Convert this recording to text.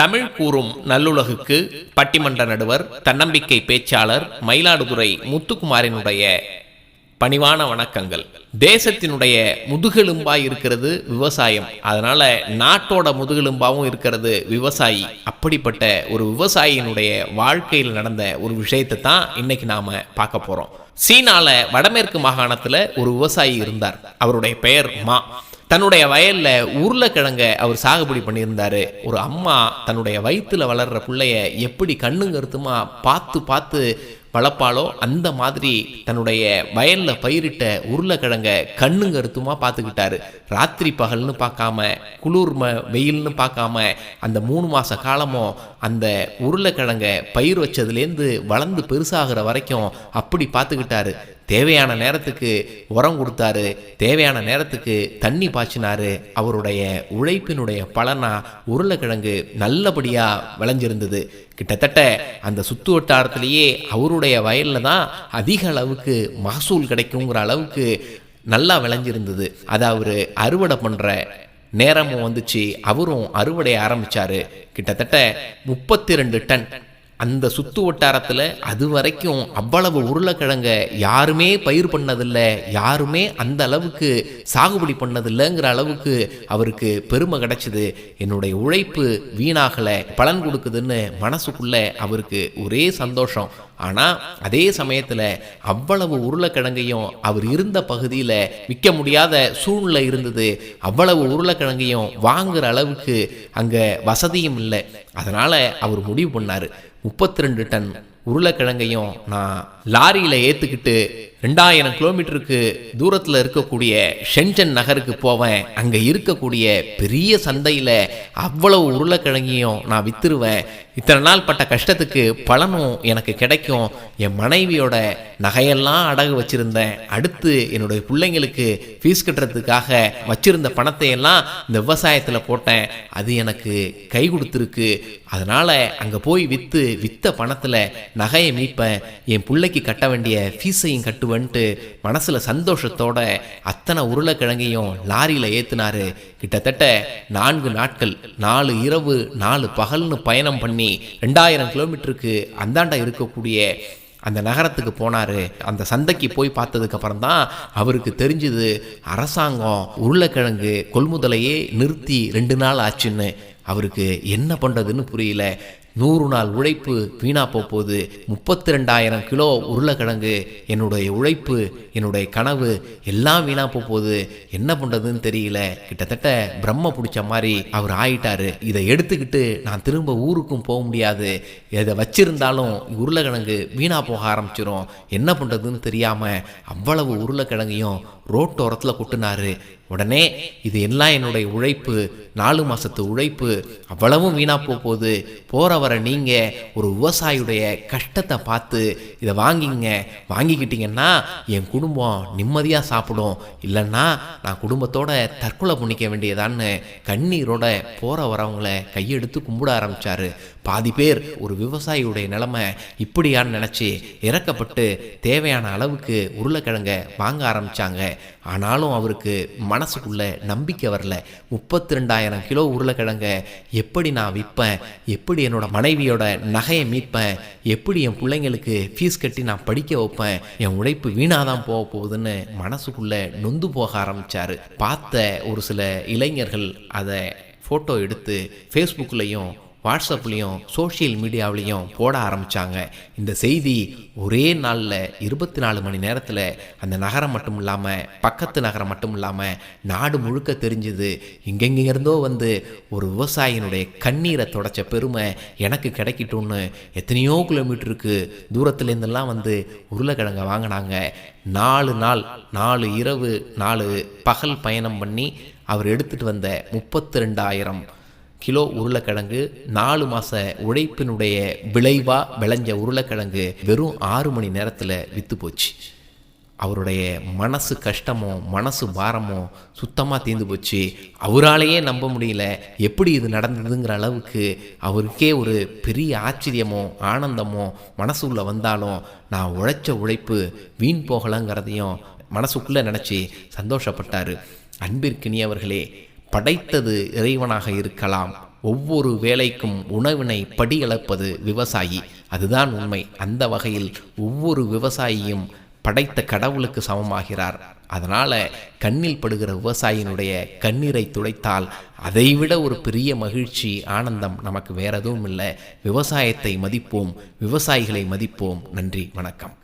தமிழ் கூறும் நல்லுலகுக்கு பட்டிமன்ற நடுவர் தன்னம்பிக்கை பேச்சாளர் மயிலாடுதுறை முத்துக்குமாரினுடைய பணிவான வணக்கங்கள். தேசத்தினுடைய முதுகெலும்பாய் இருக்கிறது விவசாயம். அதனால நாட்டோட முதுகெலும்பாவும் இருக்கிறது விவசாயி. அப்படிப்பட்ட ஒரு விவசாயியினுடைய வாழ்க்கையில் நடந்த ஒரு விஷயத்தை தான் இன்னைக்கு நாம பார்க்க போறோம். சீனால வடமேற்கு மாகாணத்துல ஒரு விவசாயி இருந்தார். அவருடைய பெயர் மா. தன்னுடைய வயலில் உருளைக்கிழங்க அவர் சாகுபடி பண்ணியிருந்தார். ஒரு அம்மா தன்னுடைய வயிற்றில் வளர்கிற பிள்ளைய எப்படி கண்ணுங்கருத்துமா பார்த்து பார்த்து வளர்ப்பாளோ அந்த மாதிரி தன்னுடைய வயலில் பயிரிட்ட உருளைக்கிழங்க கண்ணும் கருத்துமா பார்த்துக்கிட்டாரு. ராத்திரி பகல்னு பார்க்காம குளிர்ம வெயில்னு பார்க்காம அந்த மூணு மாத காலமும் அந்த உருளைக்கிழங்க பயிர் வச்சதுலேருந்து வளர்ந்து பெருசாகிற வரைக்கும் அப்படி பார்த்துக்கிட்டாரு. தேவையான நேரத்துக்கு உரம் கொடுத்தாரு தேவையான நேரத்துக்கு தண்ணி பாய்ச்சினாரு. அவருடைய உழைப்பினுடைய பலனா உருளைக்கிழங்கு நல்லபடியாக விளைஞ்சிருந்தது. கிட்டத்தட்ட அந்த சுத்து வட்டாரத்திலேயே அவருடைய வயலில் தான் அதிக அளவுக்கு மகசூல் கிடைக்குங்கிற அளவுக்கு நல்லா விளைஞ்சிருந்தது. அதை அவர் அறுவடை பண்ணுற நேரமும் வந்துச்சு. அவரும் அறுவடை ஆரம்பித்தார் கிட்டத்தட்ட முப்பத்தி ரெண்டு டன் அந்த சுத்து வட்டாரத்தில் அது வரைக்கும் அவ்வளவு உருளைக்கிழங்க யாருமே பயிர் பண்ணதில்லை யாருமே அந்த அளவுக்கு சாகுபடி பண்ணதில்லைங்கிற அளவுக்கு அவருக்கு பெருமை கிடைச்சிது. என்னுடைய உழைப்பு வீணாகலை பலன் கொடுக்குதுன்னு மனசுக்குள்ளே அவருக்கு ஒரே சந்தோஷம். ஆனால் அதே சமயத்தில் அவ்வளவு உருளைக்கிழங்கையும் அவர் இருந்த பகுதியில் விற்க முடியாத சூழ்நிலை இருந்தது. அவ்வளவு உருளைக்கிழங்கையும் வாங்குற அளவுக்கு அங்கே வசதியும் இல்லை. அதனால் அவர் முடிவு பண்ணார். முப்பத்தி ரெண்டு டன் உருளைக்கிழங்கையும் நான் லாரியில் ஏற்றுக்கிட்டு ரெண்டாயிரம் கிலோமீட்டருக்கு தூரத்தில் இருக்கக்கூடிய ஷென்சென் நகருக்கு போவேன். அங்கே இருக்கக்கூடிய பெரிய சந்தையில் அவ்வளவு உருளைக்கிழங்கையும் நான் வித்துருவேன். இத்தனை நாள் பட்ட கஷ்டத்துக்கு பலனும் எனக்கு கிடைக்கும். என் மனைவியோட நகையெல்லாம் அடகு வச்சுருந்தேன். அடுத்து என்னுடைய பிள்ளைங்களுக்கு ஃபீஸ் கட்டுறதுக்காக வச்சுருந்த பணத்தை எல்லாம் இந்த விவசாயத்தில் போட்டேன். அது எனக்கு கை கொடுத்துருக்கு. அதனால் அங்கே போய் விற்று விற்ற பணத்தில் நகையை மீட்பேன். என் பிள்ளைக்கு கட்ட வேண்டிய ஃபீஸையும் கட்டுவேன்ட்டு மனசில் சந்தோஷத்தோட அத்தனை உருளைக்கிழங்கையும் லாரியில் ஏற்றுனாரு கிட்டத்தட்ட நான்கு நாட்கள் நாலு இரவு நாலு பகல்னு பயணம் பண்ணி ரெண்டாயிரம் கிலோமீட்டருக்கு அந்தாண்டா இருக்கக்கூடிய அந்த நகரத்துக்கு போனார். அந்த சந்தைக்கு போய் பார்த்ததுக்கப்புறம் தான் அவருக்கு தெரிஞ்சுது அரசாங்கம் உருளைக்கிழங்கு கொள்முதலையே நிறுத்தி ரெண்டு நாள் ஆச்சுன்னு. அவருக்கு என்ன பண்ணுறதுன்னு புரியல. நூறு நாள் உழைப்பு வீணா போகுது முப்பத்தி ரெண்டாயிரம் கிலோ உருளைக்கிழங்கு என்னுடைய உழைப்பு என்னுடைய கனவு எல்லாம் வீணா போகுது என்ன பண்ணுறதுன்னு தெரியல. கிட்டத்தட்ட பிரம்ம பிடிச்ச மாதிரி அவர் ஆயிட்டாரு. இதை எடுத்துக்கிட்டு நான் திரும்ப ஊருக்கும் போக முடியாது. இதை வச்சிருந்தாலும் உருளைக்கிழங்கு வீணா போக ஆரம்பிச்சிடும் என்ன பண்ணுறதுன்னு தெரியாமல் அவ்வளவு உருளைக்கிழங்கையும் ரோட்டோரத்தில் கொட்டினாரு. உடனே இது எல்லாம் என்னுடைய உழைப்பு நாலு மாசத்து உழைப்பு அவ்வளவும் வீணா போகுது போற வர நீங்க ஒரு விவசாயியுடைய கஷ்டத்தை பார்த்து இதை வாங்கிங்க. வாங்கிக்கிட்டீங்கன்னா என் குடும்பம் நிம்மதியா சாப்பிடும். இல்லைன்னா நான் குடும்பத்தோட தற்கொலை பண்ணிக்க வேண்டியதான்னு கண்ணீரோட போற வரவங்களை கையெடுத்து கும்பிட ஆரம்பிச்சாரு. பாதி பேர் ஒரு விவசாயியுடைய நிலைமை இப்படியான்னு நினச்சி இறக்கப்பட்டு தேவையான அளவுக்கு உருளைக்கிழங்க வாங்க ஆரம்பிச்சாங்க. ஆனாலும் அவருக்கு மனசுக்குள்ள நம்பிக்கை வரல. முப்பத்தி ரெண்டாயிரம் கிலோ உருளைக்கிழங்க எப்படி நான் விற்பேன்? எப்படி என்னோட மனைவியோட நகையை மீட்பேன்? எப்படி என் பிள்ளைங்களுக்கு ஃபீஸ் கட்டி நான் படிக்க வைப்பேன்? என் உழைப்பு வீணாதான் போக போகுதுன்னு மனசுக்குள்ள நொந்து போக ஆரம்பிச்சாரு. பார்த்த ஒரு சில இளைஞர்கள் அதை ஃபோட்டோ எடுத்து ஃபேஸ்புக்லேயும் வாட்ஸ்அப்லேயும் சோஷியல் மீடியாவிலையும் போட ஆரம்பித்தாங்க இந்த செய்தி ஒரே நாளில் இருபத்தி நாலு மணி நேரத்தில் அந்த நகரம் மட்டும் இல்லாமல் பக்கத்து நகரம் மட்டும் இல்லாமல் நாடு முழுக்க தெரிஞ்சுது. இருந்தோ வந்து ஒரு விவசாயினுடைய கண்ணீரை தொடச்ச பெருமை எனக்கு கிடைக்கட்டும்னு எத்தனையோ கிலோமீட்டருக்கு தூரத்துலேருந்தெல்லாம் வந்து உருளைக்கிழங்க வாங்கினாங்க. நாலு நாள் நாலு இரவு நாலு பகல் பயணம் பண்ணி அவர் எடுத்துகிட்டு வந்த முப்பத்தி ரெண்டாயிரம் கிலோ உருளைக்கிழங்கு நாலு மாத உழைப்பினுடைய விளைவாக விளைஞ்ச உருளைக்கிழங்கு வெறும் ஆறு மணி நேரத்தில் விற்று போச்சு. அவருடைய மனசு கஷ்டமோ மனசு பாரமோ சுத்தமாக தீர்ந்து போச்சு. அவராலேயே நம்ப முடியல. எப்படி இது நடந்ததுங்கிற அளவுக்கு அவருக்கே ஒரு பெரிய ஆச்சரியமோ ஆனந்தமோ மனசுக்குள்ளே வந்தாலும் நான் உழைச்ச உழைப்பு வீண் போகலங்கிறதையும் மனசுக்குள்ளே நினச்சி சந்தோஷப்பட்டார். அன்பிற்கினியவர்களே படைத்தது இறைவனாக இருக்கலாம். ஒவ்வொரு வேலைக்கும் உணவினை படியளப்பது விவசாயி. அதுதான் உண்மை. அந்த வகையில் ஒவ்வொரு விவசாயியும் படைத்த கடவுளுக்கு சமமாகிறார். அதனால கண்ணில் படுகிற விவசாயினுடைய கண்ணீரை துடைத்தால் அதைவிட ஒரு பெரிய மகிழ்ச்சி ஆனந்தம் நமக்கு வேற எதுவும் இல்லை. விவசாயத்தை மதிப்போம். விவசாயிகளை மதிப்போம். நன்றி. வணக்கம்.